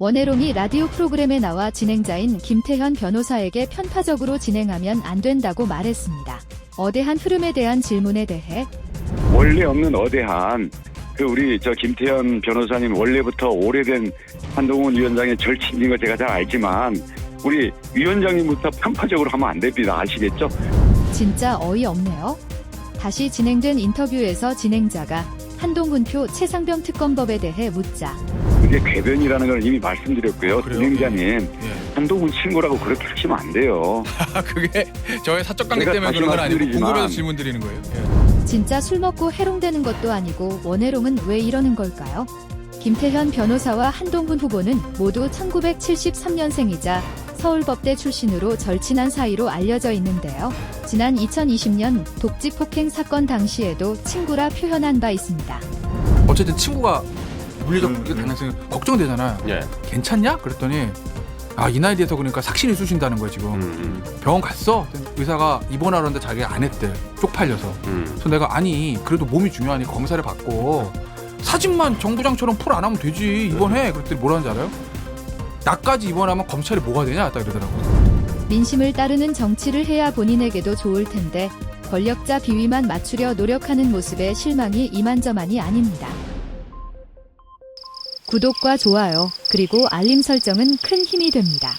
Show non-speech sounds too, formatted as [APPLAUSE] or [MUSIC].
원혜롱이 라디오 프로그램에 나와 진행자인 김태현 변호사에게 편파적으로 진행하면 안 된다고 말했습니다. 어대한 흐름에 대한 질문에 대해 원래 없는 어대한 그 우리 저 김태현 변호사님 원래부터 오래된 한동훈 위원장의 절친인 거 제가 잘 알지만 우리 위원장님부터 편파적으로 하면 안 됩니다. 아시겠죠? 진짜 어이없네요. 다시 진행된 인터뷰에서 진행자가 한동훈표 최상병 특검법에 대해 묻자 그게 궤변이라는 걸 이미 말씀드렸고요. 그래요? 진행자님 예. 한동훈 친구라고 그렇게 하시면 안 돼요. [LAUGHS] 아, 그게 저의 사적 관계 제가 때문에 다시 그런 건 아니고 말씀드리지만 궁금해서 질문 드리는 거예요. 예. 진짜 술 먹고 해롱되는 것도 아니고 원혜롱은 왜 이러는 걸까요? 김태현 변호사와 한동훈 후보는 모두 1973년생이자 서울법대 출신으로 절친한 사이로 알려져 있는데요. 지난 2020년 독지 폭행 사건 당시에도 친구라 표현한 바 있습니다. 어쨌든 친구가 물리적 음, 음. 가능성이 걱정되잖아요. 예. 괜찮냐? 그랬더니 아 이 나이에 대해서 그러니까 삭신이 쑤신다는 거야 지금. 음, 병원 갔어? 의사가 입원하려는데 자기가 안 했대. 쪽팔려서. 음. 그래서 내가 아니 그래도 몸이 중요하니 검사를 받고 사진만 정부장처럼 풀 안 하면 되지 입원해. 그랬더니 뭐라는지 알아요? 나까지 입원하면 검찰이 뭐가 되냐? 딱 이러더라고. 민심을 따르는 정치를 해야 본인에게도 좋을 텐데 권력자 비위만 맞추려 노력하는 모습에 실망이 이만저만이 아닙니다. 구독과 좋아요, 그리고 알림 설정은 큰 힘이 됩니다.